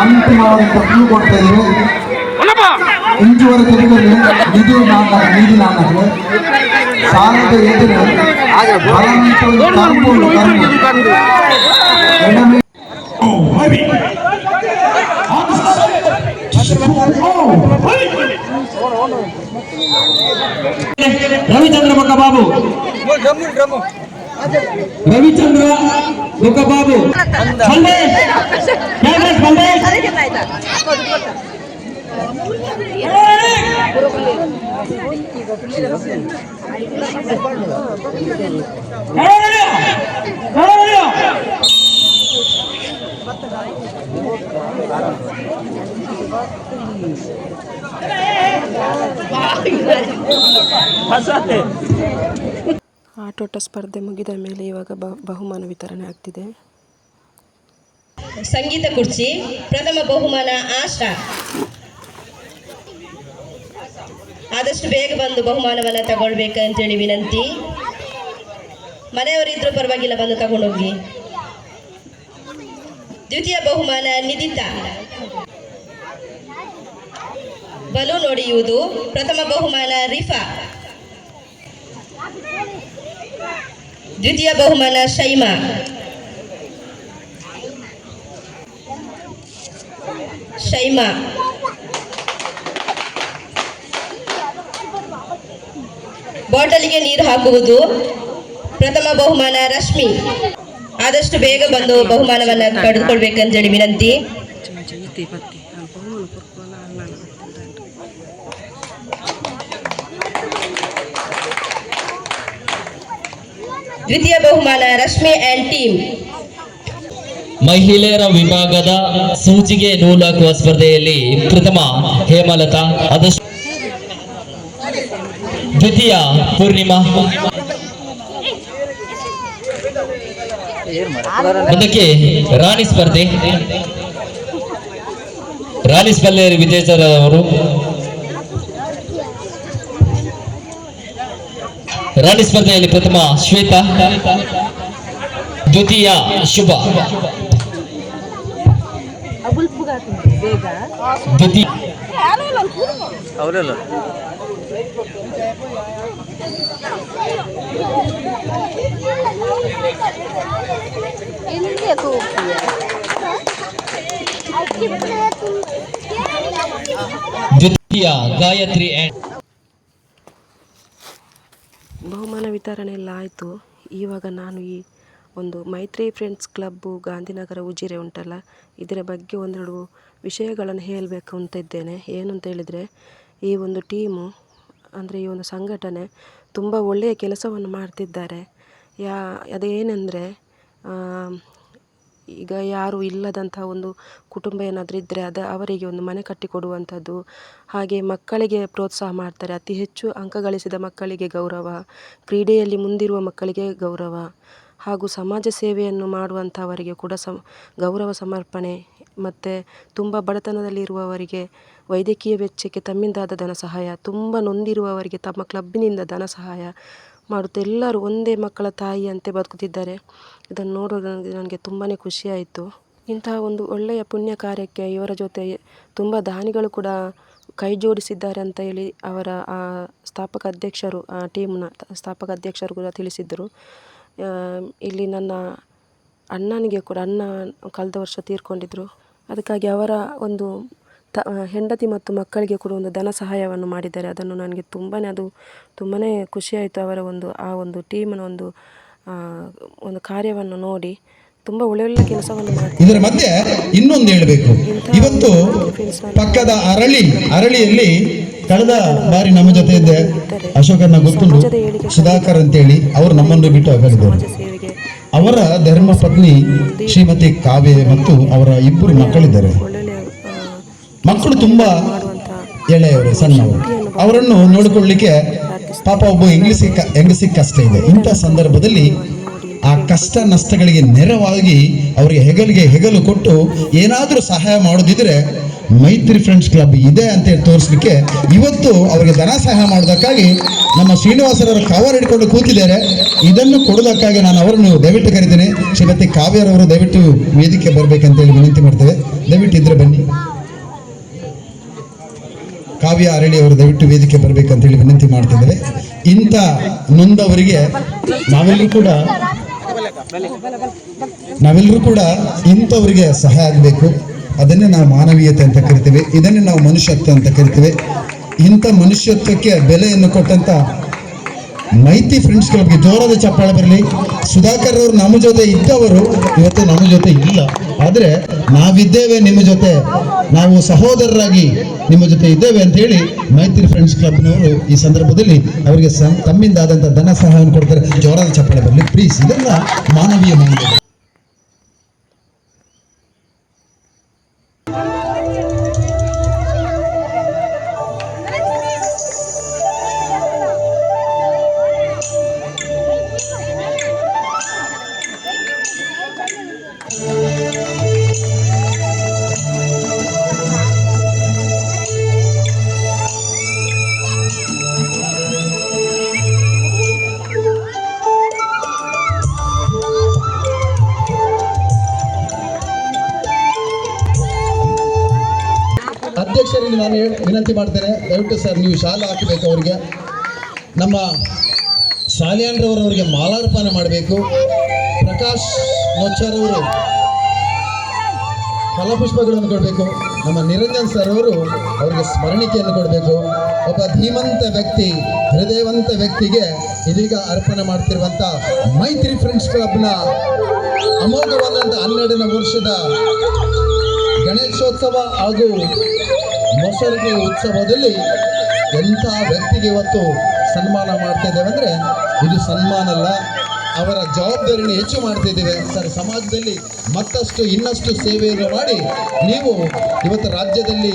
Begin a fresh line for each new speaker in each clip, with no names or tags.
ಅಂತಿಮವಾದ clue ಕೊಡ್ತಾ ಇದ್ದೀವಿ ಇಂಚುವರೆ ತೆಗೆದಲ್ಲಿ ನಿಧಿ ನಾಮ ನಿಧಿ ನಾಮಗಳು ಸಾಲದ ಎದುರು ಫಲವಂತರು ಕರ್ಕೊಂಡು ಕರ್ಕೊಂಡು ಎಡಮೆ
ರವಿಚಂದ್ರ ಬಾಬು ರವಿಚಂದ್ರ ಬಾಬು ಮಲ್ಲೇಶ್ ಕ್ಯಾಮ್ರಾಸ್ ಮಲ್ಲೇಶ್
ಆಟೋಟ ಸ್ಪರ್ಧೆ ಮುಗಿದ ಮೇಲೆ ಇವಾಗ ಬಹುಮಾನ ವಿತರಣೆ ಆಗ್ತಿದೆ.
ಸಂಗೀತ ಕುರ್ಚಿ ಪ್ರಥಮ ಬಹುಮಾನ ಆಶಾ ಆದಷ್ಟು ಬೇಗ ಬಂದು ಬಹುಮಾನವನ್ನು ತಗೊಳ್ಬೇಕಂತೇಳಿ ವಿನಂತಿ. ಮನೆಯವರಿದ್ರು ಪರವಾಗಿಲ್ಲ, ಬಂದು ತಗೊಂಡೋಗಿ ದ್ವಿತೀಯ ಬಹುಮಾನ ನಿಧಿತ. ಬಲೂನ್ ಹೊಡೆಯುವುದು ಪ್ರಥಮ ಬಹುಮಾನ ರಿಫಾ. ದ್ವಿತೀಯ ಬಹುಮಾನ ಶೈಮಾ. ಶೈಮಾ. ಬಾಟಲಿಗೆ ನೀರು ಹಾಕುವುದು ಪ್ರಥಮ ಬಹುಮಾನ ರಶ್ಮಿ. ಆದಷ್ಟು ಬೇಗ ಬಂದು ಬಹುಮಾನವನ್ನು ಪಡೆದುಕೊಳ್ಬೇಕಂತೇಳಿ ವಿನಂತಿ. ದ್ವಿತೀಯ ಬಹುಮಾನ ರಶ್ಮಿ ಆ್ಯಂಡ್ ಟೀಮ್
ಮಹಿಳೆಯರ ವಿಭಾಗದ ಸೂಚಿಗೆ ನೂಲಾಕುವ ಸ್ಪರ್ಧೆಯಲ್ಲಿ ಪ್ರಥಮ ಹೇಮಲತಾ, ಆದಷ್ಟು ದ್ವಿತೀಯ ಪೂರ್ಣಿಮಾ. ಮುಂದಕ್ಕೆ ರಾಣಿ ಸ್ಪರ್ಧೆ. ರಾಣಿ ಸ್ಪರ್ಧೆ ವಿಜೇತರವರು. ರಾಣಿ ಸ್ಪರ್ಧೆಯಲ್ಲಿ ಪ್ರಥಮ ಶ್ವೇತಾ. ದ್ವಿತೀಯ ಶುಭ. ದ್ವಿತೀಯ. ದ್ವಿತೀಯ ಗಾಯತ್ರಿ
ಬಹುಮಾನ ವಿತರಣೆ ಎಲ್ಲ ಆಯಿತು. ಇವಾಗ ನಾನು ಈ ಒಂದು ಮೈತ್ರಿ ಫ್ರೆಂಡ್ಸ್ ಕ್ಲಬ್ಬು ಗಾಂಧಿನಗರ, ಉಜಿರೆ ಉಂಟಲ್ಲ? ಇದರ ಬಗ್ಗೆ ಒಂದೆರಡು ವಿಷಯಗಳನ್ನು ಹೇಳಬೇಕು ಅಂತ ಇದ್ದೇನೆ. ಏನು ಅಂತ ಹೇಳಿದರೆ, ಈ ಒಂದು ಟೀಮು ಅಂದರೆ ಈ ಒಂದು ಸಂಘಟನೆ ತುಂಬ ಒಳ್ಳೆಯ ಕೆಲಸವನ್ನು ಮಾಡ್ತಿದ್ದಾರೆ. ಯಾ, ಅದೇನೆಂದರೆ ಈಗ ಯಾರು ಇಲ್ಲದಂತಹ ಒಂದು ಕುಟುಂಬ ಏನಾದರೂ ಇದ್ದರೆ ಅದು, ಅವರಿಗೆ ಒಂದು ಮನೆ ಕಟ್ಟಿಕೊಡುವಂಥದ್ದು ಹಾಗೆ ಮಕ್ಕಳಿಗೆ ಪ್ರೋತ್ಸಾಹ ಮಾಡ್ತಾರೆ. ಅತಿ ಹೆಚ್ಚು ಅಂಕ ಗಳಿಸಿದ ಮಕ್ಕಳಿಗೆ ಗೌರವ, ಕ್ರೀಡೆಯಲ್ಲಿ ಮುಂದಿರುವ ಮಕ್ಕಳಿಗೆ ಗೌರವ, ಹಾಗೂ ಸಮಾಜ ಸೇವೆಯನ್ನು ಮಾಡುವಂಥವರಿಗೆ ಕೂಡ ಸಮ, ಗೌರವ ಸಮರ್ಪಣೆ ಮತ್ತು ತುಂಬ ಬಡತನದಲ್ಲಿರುವವರಿಗೆ ವೈದ್ಯಕೀಯ ವೆಚ್ಚಕ್ಕೆ ತಮ್ಮಿಂದಾದ ಧನ ಸಹಾಯ, ತುಂಬ ನೊಂದಿರುವವರಿಗೆ ತಮ್ಮ ಕ್ಲಬ್ಬಿನಿಂದ ಧನ ಸಹಾಯ ಮಾಡುತ್ತಾ. ಎಲ್ಲರೂ ಒಂದೇ ಮಕ್ಕಳ ತಾಯಿಯಂತೆ ಬದುಕುತ್ತಿದ್ದಾರೆ. ಇದನ್ನು ನೋಡುವಾಗ ನನಗೆ ನನಗೆ ತುಂಬಾ ಖುಷಿಯಾಯಿತು. ಇಂತಹ ಒಂದು ಒಳ್ಳೆಯ ಪುಣ್ಯ ಕಾರ್ಯಕ್ಕೆ ಇವರ ಜೊತೆ ತುಂಬ ದಾನಿಗಳು ಕೂಡ ಕೈ ಜೋಡಿಸಿದ್ದಾರೆ ಅಂತ ಹೇಳಿ ಅವರ, ಆ ಸ್ಥಾಪಕ ಅಧ್ಯಕ್ಷರು, ಆ ಟೀಮ್ನ ಸ್ಥಾಪಕ ಅಧ್ಯಕ್ಷರು ಕೂಡ ತಿಳಿಸಿದ್ದರು. ಇಲ್ಲಿ ನನ್ನ ಅಣ್ಣನಿಗೆ ಕೂಡ, ಅಣ್ಣ ಕಳೆದ ವರ್ಷ ತೀರ್ಕೊಂಡಿದ್ರು. ಅದಕ್ಕಾಗಿ ಅವರ ಒಂದು ತ ಹೆಂಡತಿ ಮತ್ತು ಮಕ್ಕಳಿಗೆ ಕೂಡ ಒಂದು ಧನ ಸಹಾಯವನ್ನು ಮಾಡಿದ್ದಾರೆ. ಅದನ್ನು ನನಗೆ ತುಂಬಾ ಅದು ತುಂಬಾ ಖುಷಿಯಾಯಿತು ಅವರ ಒಂದು ಆ ಒಂದು ಟೀಮ್ನ ಒಂದು ಒಂದು ಕಾರ್ಯವನ್ನು ನೋಡಿ. ತುಂಬ ಒಳ್ಳೊಳ್ಳೆ ಕೆಲಸವನ್ನು
ಇದರ ಮಧ್ಯೆ ಇನ್ನೊಂದು ಹೇಳಬೇಕು. ಇವತ್ತು ಪಕ್ಕದ ಅರಳಿ ಅರಳಿಯಲ್ಲಿ ಕಳೆದ ಬಾರಿ ನಮ್ಮ ಜೊತೆ ಇದ್ದೆ ಅಶೋಕನ ಗೊತ್ತುಂಟು. ಸುಧಾಕರ್ ಅಂತೇಳಿ ಅವರು ನಮ್ಮನ್ನು ಬಿಟ್ಟು ಅಗಲಿದರು ಅವರ ಧರ್ಮ ಪತ್ನಿ ಶ್ರೀಮತಿ ಕಾವ್ಯ ಮತ್ತು ಅವರ ಇಬ್ಬರು ಮಕ್ಕಳಿದ್ದಾರೆ. ಮಕ್ಕಳು ತುಂಬಾ ಎಳೆಯವರು, ಸಣ್ಣವರು. ಅವರನ್ನು ನೋಡಿಕೊಳ್ಳಿಕ್ಕೆ ಪಾಪ ಒಬ್ಬ ಹೆಂಗಸಿ ಹೆಂಗಸಿ ಕಷ್ಟ ಇದೆ. ಇಂಥ ಸಂದರ್ಭದಲ್ಲಿ ಆ ಕಷ್ಟ ನಷ್ಟಗಳಿಗೆ ನೆರವಾಗಿ ಅವರಿಗೆ ಹೆಗಲಿಗೆ ಹೆಗಲು ಕೊಟ್ಟು ಏನಾದರೂ ಸಹಾಯ ಮಾಡೋದಿದ್ರೆ ಮೈತ್ರಿ ಫ್ರೆಂಡ್ಸ್ ಕ್ಲಬ್ ಇದೆ ಅಂತ ಹೇಳಿ ತೋರಿಸ್ಲಿಕ್ಕೆ ಇವತ್ತು ಅವರಿಗೆ ಧನ ಸಹಾಯ ಮಾಡೋದಕ್ಕಾಗಿ ನಮ್ಮ ಶ್ರೀನಿವಾಸರವರು ಕವರ್ ಹಿಡ್ಕೊಂಡು ಕೂತಿದ್ದಾರೆ. ಇದನ್ನು ಕೊಡೋದಕ್ಕಾಗಿ ನಾನು ಅವರನ್ನು ದಯವಿಟ್ಟು ಕರಿತೇನೆ. ಶ್ರೀಮತಿ ಕಾವ್ಯರವರು ದಯವಿಟ್ಟು ವೇದಿಕೆ ಬರಬೇಕಂತೇಳಿ ವಿನಂತಿ ಮಾಡ್ತೇವೆ. ದಯವಿಟ್ಟು ಇದ್ರೆ ಬನ್ನಿ. ಕಾವ್ಯ ಅರಳಿಯವರು ದಯವಿಟ್ಟು ವೇದಿಕೆ ಬರಬೇಕಂತೇಳಿ ವಿನಂತಿ ಮಾಡ್ತಿದ್ದಾರೆ ಇಂಥ ನೊಂದವರಿಗೆ ನಾವೆಲ್ಲರೂ ಕೂಡ ನಾವೆಲ್ಲರೂ ಕೂಡ ಇಂಥವರಿಗೆ ಸಹಾಯ ಆಗಬೇಕು. ಅದನ್ನೇ ನಾವು ಮಾನವೀಯತೆ ಅಂತ ಕರಿತೇವೆ. ಇದನ್ನೇ ನಾವು ಮನುಷ್ಯತ್ವ ಅಂತ ಕರಿತೇವೆ. ಇಂಥ ಮನುಷ್ಯತ್ವಕ್ಕೆ ಬೆಲೆಯನ್ನು ಕೊಟ್ಟಂತ ಮೈತಿ ಫ್ರೆಂಡ್ಸ್ ಕ್ಲಬ್ಗೆ ಜೋರಾದ ಚಪ್ಪಾಳೆ ಬರಲಿ. ಸುಧಾಕರ್ ಅವರು ನಮ್ಮ ಜೊತೆ ಇದ್ದವರು ಇವತ್ತು ನಮ್ಮ ಜೊತೆ ಇಲ್ಲ. ಆದರೆ ನಾವಿದ್ದೇವೆ ನಿಮ್ಮ ಜೊತೆ. ನಾವು ಸಹೋದರರಾಗಿ ನಿಮ್ಮ ಜೊತೆ ಇದ್ದೇವೆ ಅಂತ ಹೇಳಿ ಮೈತ್ರಿ ಫ್ರೆಂಡ್ಸ್ ಕ್ಲಬ್ನವರು ಈ ಸಂದರ್ಭದಲ್ಲಿ ಅವರಿಗೆ ತಮ್ಮಿಂದ ಆದಂಥ ಧನ ಸಹಾಯವನ್ನು ಕೊಡ್ತಾರೆ. ಜೋರಾದ ಚಪ್ಪಾಳೆ ಬರಲಿ. ಪ್ಲೀಸ್ ಇದೆಲ್ಲ ಮಾನವೀಯ ಮೌಲ್ಯ ವಿನಂತಿ ಮಾಡ್ತೇನೆ, ದಯವಿಟ್ಟು ಸರ್ ನೀವು ಶಾಲೆ ಹಾಕಬೇಕು ಅವರಿಗೆ. ನಮ್ಮ ಶಾಲೆಯಂದ್ರವರವರಿಗೆ ಮಾಲಾರ್ಪಣೆ ಮಾಡಬೇಕು. ಪ್ರಕಾಶ್ ನೋಚರ್ ಅವರು ಫಲಪುಷ್ಪಗಳನ್ನು ಕೊಡಬೇಕು. ನಮ್ಮ ನಿರಂಜನ್ ಸರ್ ಅವರು ಅವರಿಗೆ ಸ್ಮರಣಿಕೆಯನ್ನು ಕೊಡಬೇಕು. ಒಬ್ಬ ಧೀಮಂತ ವ್ಯಕ್ತಿ, ಹೃದಯವಂತ ವ್ಯಕ್ತಿಗೆ ಇದೀಗ ಅರ್ಪಣೆ ಮಾಡ್ತಿರುವಂಥ ಮೈತ್ರಿ ಫ್ರೆಂಡ್ಸ್ ಕ್ಲಬ್ನ ಅಮೋಘವಾದಂಥ ಹನ್ನೆರಡನೇ ವರ್ಷದ ಗಣೇಶೋತ್ಸವ ಹಾಗೂ ಮೊಸರಿಗೆ ಉತ್ಸವದಲ್ಲಿ ಎಂಥ ವ್ಯಕ್ತಿಗೆ ಇವತ್ತು ಸನ್ಮಾನ ಮಾಡ್ತಾ ಇದ್ದೇವೆ ಅಂದರೆ ಇದು ಸನ್ಮಾನ ಅಲ್ಲ, ಅವರ ಜವಾಬ್ದಾರಿಯನ್ನು ಹೆಚ್ಚು ಮಾಡ್ತಿದ್ದೇವೆ ಸರ್, ಸಮಾಜದಲ್ಲಿ ಮತ್ತಷ್ಟು ಇನ್ನಷ್ಟು ಸೇವೆಯನ್ನು ಮಾಡಿ ನೀವು ಇವತ್ತು ರಾಜ್ಯದಲ್ಲಿ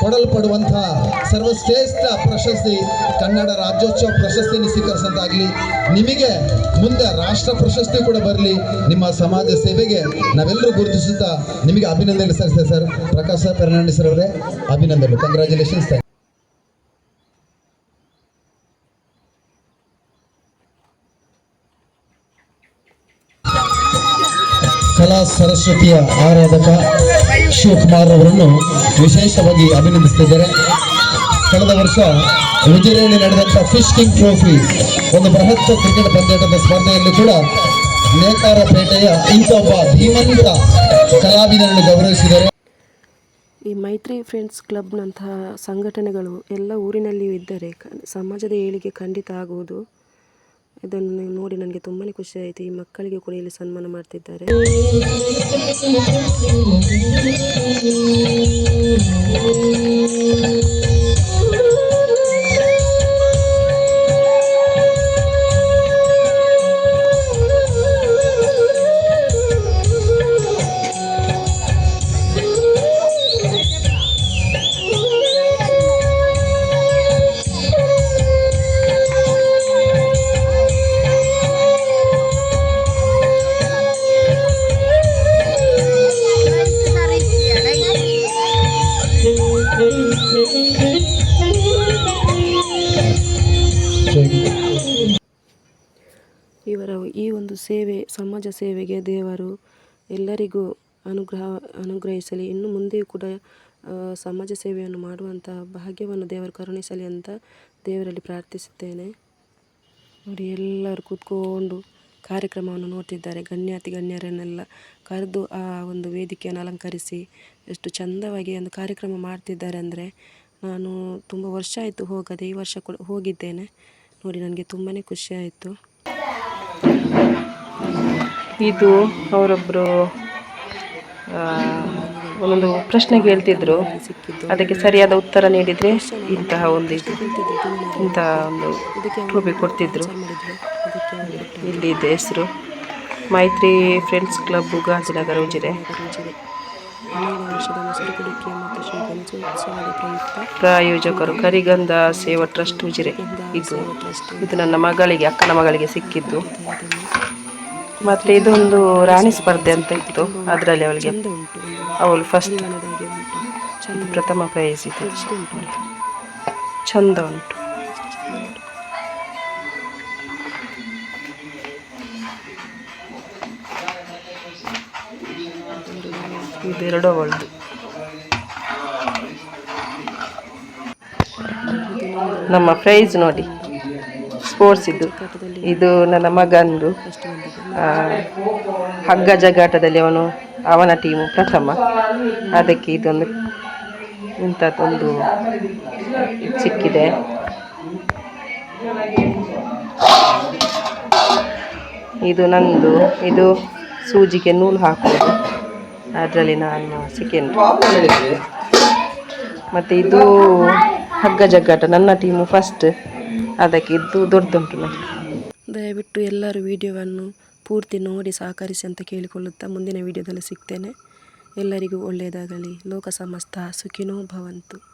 ಕೊಡಲ್ಪಡುವಂತಹ ಸರ್ವಶ್ರೇಷ್ಠ ಪ್ರಶಸ್ತಿ ಕನ್ನಡ ರಾಜ್ಯೋತ್ಸವ ಪ್ರಶಸ್ತಿಯನ್ನು ಸ್ವೀಕರಿಸಂತಾಗಲಿ ನಿಮಗೆ ಮುಂದೆ ರಾಷ್ಟ್ರ ಪ್ರಶಸ್ತಿ ಕೂಡ ಬರಲಿ, ನಿಮ್ಮ ಸಮಾಜ ಸೇವೆಗೆ ನಾವೆಲ್ಲರೂ ಗುರುತಿಸುತ್ತಾ ನಿಮಗೆ ಅಭಿನಂದನೆ ಸಲ್ಲಿಸ್ತೇವೆ sir. Prakash sir Fernandes sir ಅವರೇ ಅಭಿನಂದನೆ ಕಂಗ್ರ್ಯಾಚುಲೇಷನ್ಸ್ ಕಲಾ ಸರಸ್ವತಿಯ ಆರಾಧಕ ಶಿವಕುಮಾರ್ ಅವರನ್ನು ವಿಶೇಷವಾಗಿ ಅಭಿನಂದಿಸುತ್ತಿದ್ದಾರೆ ಕಳೆದ ವರ್ಷ ಉಜಿರೆಯಲ್ಲಿ ನಡೆದಂತಹ ಫಿಶ್ ಕಿಂಗ್ ಟ್ರೋಫಿ, ಒಂದು ಬೃಹತ್ ಕ್ರಿಕೆಟ್ ಪಂದ್ಯಾಟದ ಸ್ಪರ್ಧೆಯಲ್ಲಿ ಕೂಡ ನೇಕಾರಪೇಟೆಯ ಪೇಟೆಯ ಒಬ್ಬ ಧೀಮಂತ ಕಲಾವಿದರನ್ನು ಗೌರವಿಸಿದರು
ಈ ಮೈತ್ರಿ ಫ್ರೆಂಡ್ಸ್ ಕ್ಲಬ್ನಂತಹ ಸಂಘಟನೆಗಳು ಎಲ್ಲ ಊರಿನಲ್ಲಿಯೂ ಇದ್ದರೆ ಸಮಾಜದ ಏಳಿಗೆ ಖಂಡಿತ ಆಗುವುದು. ಇದನ್ನು ನೋಡಿ ನನಗೆ ತುಂಬಾ ಖುಷಿ ಆಯಿತು. ಈ ಮಕ್ಕಳಿಗೆ ಕೂಡ ಇಲ್ಲಿ ಸನ್ಮಾನ ಮಾಡ್ತಿದ್ದಾರೆ. ಸೇವೆ, ಸಮಾಜ ಸೇವೆಗೆ ದೇವರು ಎಲ್ಲರಿಗೂ ಅನುಗ್ರಹ, ಅನುಗ್ರಹಿಸಲಿ. ಇನ್ನು ಮುಂದೆಯೂ ಕೂಡ ಸಮಾಜ ಸೇವೆಯನ್ನು ಮಾಡುವಂತಹ ಭಾಗ್ಯವನ್ನು ದೇವರು ಕರುಣಿಸಲಿ ಅಂತ ದೇವರಲ್ಲಿ ಪ್ರಾರ್ಥಿಸುತ್ತೇನೆ. ನೋಡಿ, ಎಲ್ಲರೂ ಕೂತ್ಕೊಂಡು ಕಾರ್ಯಕ್ರಮವನ್ನು ನೋಡ್ತಿದ್ದಾರೆ. ಗಣ್ಯಾತಿ ಗಣ್ಯರನ್ನೆಲ್ಲ ಕರೆದು ಆ ಒಂದು ವೇದಿಕೆಯನ್ನು ಅಲಂಕರಿಸಿ ಎಷ್ಟು ಚಂದವಾಗಿ ಒಂದು ಕಾರ್ಯಕ್ರಮ ಮಾಡ್ತಿದ್ದಾರೆ ಅಂದರೆ ನಾನು ತುಂಬ ವರ್ಷ ಆಯಿತು ಹೋಗದೆ ಈ ವರ್ಷ ಕೂಡ ಹೋಗಿದ್ದೇನೆ. ನೋಡಿ, ನನಗೆ ತುಂಬಾ ಖುಷಿ ಆಯಿತು.
ಇದು ಅವರೊಬ್ಬರು ಒಂದೊಂದು ಪ್ರಶ್ನೆ ಕೇಳ್ತಿದ್ರು ಅದಕ್ಕೆ ಸರಿಯಾದ ಉತ್ತರ ನೀಡಿದರೆ ಇಂತಹ ಒಂದು ಇದು, ಇಂತಹ ಒಂದು ಟ್ರೋಫಿ ಕೊಡ್ತಿದ್ರು. ಇಲ್ಲಿ ಇದೆ ಹೆಸರು. ಮೈತ್ರಿ ಫ್ರೆಂಡ್ಸ್ ಕ್ಲಬ್ ಗಾಜಿನಗರ ಉಜಿರೆ. ಪ್ರಾಯೋಜಕರು ಕರಿಗಂಧ ಸೇವಾ ಟ್ರಸ್ಟ್ ಉಜಿರೆ. ಇದು ಇದು ನನ್ನ ಮಗಳಿಗೆ, ಅಕ್ಕನ ಮಗಳಿಗೆ ಸಿಕ್ಕಿದ್ದು. ಮತ್ತೆ ಇದೊಂದು ರಾಣಿ ಸ್ಪರ್ಧೆ ಅಂತ ಇತ್ತು. ಅದರಲ್ಲಿ ಅವಳಿಗೆ ಅವಳು ಫಸ್ಟ್ ಪ್ರಥಮ ಪ್ರೈಸ್ ಇತ್ತು. ಚಂದ ಉಂಟು. ಇದೆರಡು ಅವಳದು ನಮ್ಮ ಪ್ರೈಸ್ ನೋಡಿ. ಸ್ಪೋರ್ಟ್ಸ್ ಇದು. ಇದು ನನ್ನ ಮಗಂದು ಹಗ್ಗ ಜಗಾಟದಲ್ಲಿ ಅವನು, ಅವನ ಟೀಮು ಪ್ರಥಮ. ಅದಕ್ಕೆ ಇದೊಂದು ಇಂಥದ್ದೊಂದು ಸಿಕ್ಕಿದೆ ಇದು ನಂದು, ಇದು ಸೂಜಿಗೆ ನೂಲು ಹಾಕೋದು ಅದರಲ್ಲಿ ನಾನು ಸೆಕೆಂಡ್. ಮತ್ತು ಇದು ಹಗ್ಗ ಜಗ್ಗಾಟ, ನನ್ನ ಟೀಮು ಫಸ್ಟ್ ಅದಕ್ಕೆ ಇದ್ದು ದೊಡ್ಡದುಂಟು
ದಯವಿಟ್ಟು ಎಲ್ಲರೂ ವಿಡಿಯೋವನ್ನು ಪೂರ್ತಿ ನೋಡಿ ಸಹಕರಿಸಿ ಅಂತ ಕೇಳಿಕೊಳ್ಳುತ್ತಾ ಮುಂದಿನ ವಿಡಿಯೋದಲ್ಲಿ ಸಿಗ್ತೇನೆ. ಎಲ್ಲರಿಗೂ ಒಳ್ಳೆಯದಾಗಲಿ. ಲೋಕ ಸಮಸ್ತ ಸುಖಿನೋ ಭವಂತು.